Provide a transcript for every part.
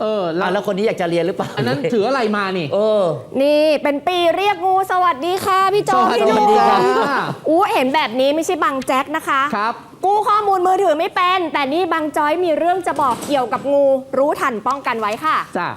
เออแล้อะวแล้วคนนี้อยากจะเรียนหรือเปล่าอันนั้นถืออะไรมานี่ เออ นี่เป็นปีเรียกงูสวัสดีค่ะ พี่โจสวัสพี่ดีหนุ่ค่ะมอู้เห็นแบบนี้ไม่ใช่บังแจ็คนะคะ ครับ กู้ข้อมูลมือถือไม่เป็น แต่นี่บังจอยมีเรื่องจะบอกเกี่ยวกับงู รู้ทันป้องกันไว้ค่ะ จ้า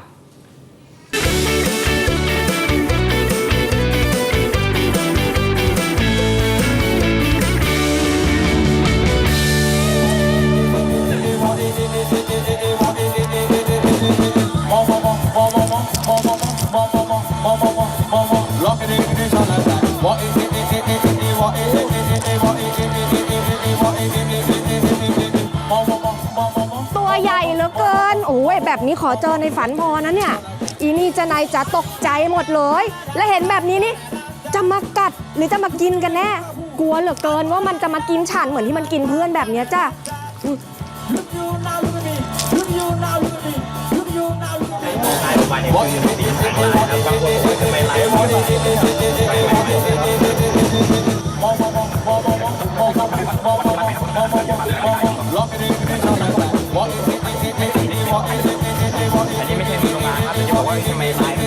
นี้ขอเจอในฝันพอนะเนี่ย อีนี่จะนายจะตกใจหมดเลย และเห็นแบบนี้นี่จะมากัดหรือจะมากินกันแน่ กลัวเหลือเกินว่ามันจะมากินฉันเหมือนที่มันกินเพื่อนแบบเนี้ยจ้ะไ你没来。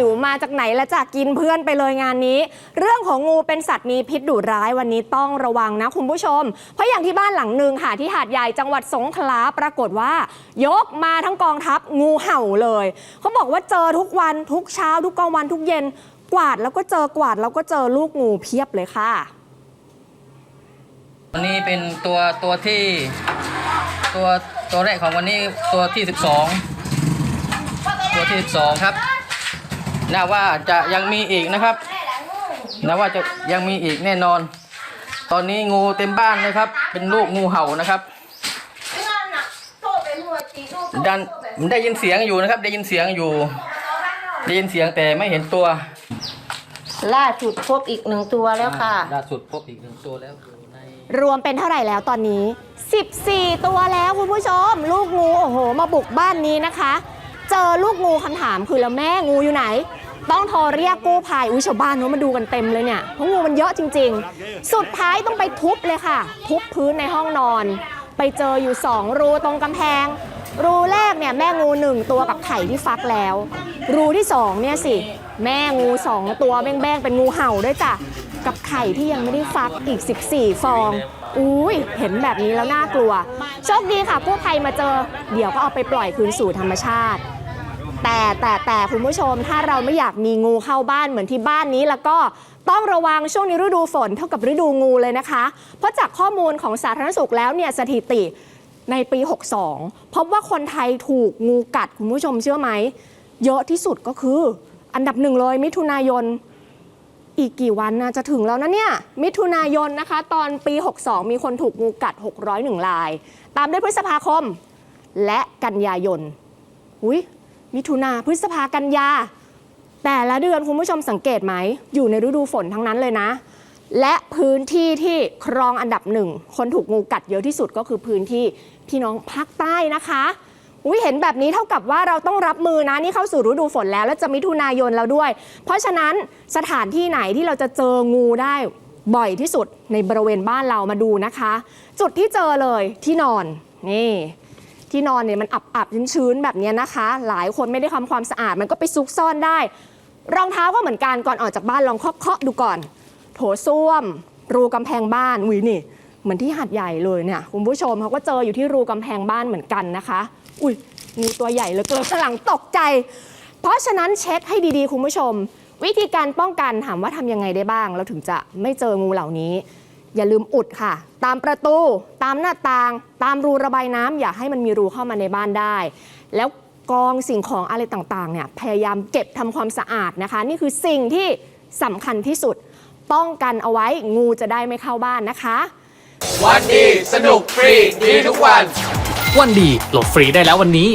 หิวมาจากไหนและจากกินเพื่อนไปเลยงานนี้ เรื่องของงูเป็นสัตว์มีพิษดุร้ายวันนี้ต้องระวังนะคุณผู้ชม เพราะอย่างที่บ้านหลังหนึ่งค่ะที่หาดใหญ่จังหวัดสงขลาปรากฏว่า ยกมาทั้งกองทัพงูเห่าเลยเขาบอกว่าเจอทุกวันทุกเช้าทุกกลางวันทุกเย็น กวาดแล้วก็เจอกวาดแล้วก็เจอลูกงูเพียบเลยค่ะวันนี้เป็นตัวตัวที่ตัวตัวแรกของวันนี้ตัวที่ 12 ตัวที่ 12 ครับ น่าว่าจะยังมีอีกนะครับน่าว่าจะยังมีอีกแน่นอน ตอนนี้งูเต็มบ้านเลยครับ เป็นลูกงูเห่านะครับดันได้ยินเสียงอยู่นะครับ ได้ยินเสียงอยู่ ได้ยินเสียงแต่ไม่เห็นตัว ล่าสุดพบอีกหนึ่งตัวแล้วค่ะ ล่าสุดพบอีกหนึ่งตัวแล้วอยู่ในรวมเป็นเท่าไหร่แล้วตอนนี้ 14 ตัวแล้วคุณผู้ชม ลูกงูโอ้โห มาบุกบ้านนี้นะคะ เจอลูกงูคำถามคือแล้วแม่งูอยู่ไหน ต้องโทรเรียกกู้ภัยอุ้ยชาวบ้านเนอะมาดูกันเต็มเลยเนี่ยเพราะงูมันเยอะจริง ๆ สุดท้ายต้องไปทุบเลยค่ะ ทุบพื้นในห้องนอน ไปเจออยู่ 2 รูตรงกำแพง รูแรกเนี่ยแม่งูหนึ่งตัวกับไข่ที่ฟักแล้ว รูที่สองเนี่ยสิแม่งูสองตัวแบ้งๆเป็นงูเห่าด้วยจ้ะกับไข่ที่ยังไม่ได้ฟักอีก 14 ฟอง อุ้ย เห็นแบบนี้แล้วน่ากลัว โชคดีค่ะกู้ภัยมาเจอ เดี๋ยวก็เอาไปปล่อยคืนสู่ธรรมชาติ แต่แต่แต่คุณผู้ชมถ้าเราไม่อยากมีงูเข้าบ้านเหมือนที่บ้านนี้แล้วก็ต้องระวังช่วงนี้ฤดูฝนเท่ากับฤดูงูเลยนะคะ เพราะจากข้อมูลของสาธารณสุขแล้วเนี่ยสถิติในปี 62 พบว่าคนไทยถูกงูกัดคุณผู้ชมเชื่อไหม เยอะที่สุดก็คือ อันดับหนึ่งเลยมิถุนายนอีกกี่วันนะจะถึงแล้วนะเนี่ย มิถุนายนนะคะ ตอนปี 62 มีคนถูกงูกัด 601ราย ตามด้วยพฤษภาคม และกันยายนอุ้ย มิถุนาพฤษภากันยา แต่ละเดือนคุณผู้ชมสังเกตไหม อยู่ในฤดูฝนทั้งนั้นเลยนะ และพื้นที่ที่ครองอันดับหนึ่ง คนถูกงูกัดเยอะที่สุดก็คือพื้นที่พี่น้องภาคใต้นะคะอุ้ยเห็นแบบนี้เท่ากับว่าเราต้องรับมือนะนี่เข้าสู่ฤดูฝนแล้ว และจะมิถุนายนแล้วด้วย เพราะฉะนั้นสถานที่ไหนที่เราจะเจองูได้บ่อยที่สุดในบริเวณบ้านเรามาดูนะคะ จุดที่เจอเลยที่นอนนี่ ที่นอนเนี่ยมันอับอับๆชื้นๆแบบนี้นะคะ หลายคนไม่ได้ทำความสะอาดมันก็ไปซุกซ่อนได้ รองเท้าก็เหมือนกันก่อนออกจากบ้านลองเคาะๆดูก่อน โถส้วม รูกำแพงบ้านอุ้ยนี่เหมือนที่หัดใหญ่เลยเนี่ยคุณผู้ชมเขาก็เจออยู่ที่รูกำแพงบ้านเหมือนกันนะคะ อุ้ยงูตัวใหญ่เหลือเกินหลังตกใจ เพราะฉะนั้นเช็คให้ดีๆ คุณผู้ชม วิธีการป้องกันถามว่าทำยังไงได้บ้าง เราถึงจะไม่เจองูเหล่านี้ อย่าลืมอุดค่ะ ตามประตู ตามหน้าต่าง ตามรูระบายน้ำอย่าให้มันมีรูเข้ามาในบ้านได้ แล้วกองสิ่งของอะไรต่างๆเนี่ยพยายามเก็บทำความสะอาดนะคะ นี่คือสิ่งที่สำคัญที่สุด ป้องกันเอาไว้งูจะได้ไม่เข้าบ้านนะคะ วันดีสนุกฟรีดีทุกวัน วันดีโหลดฟรีได้แล้ววันนี้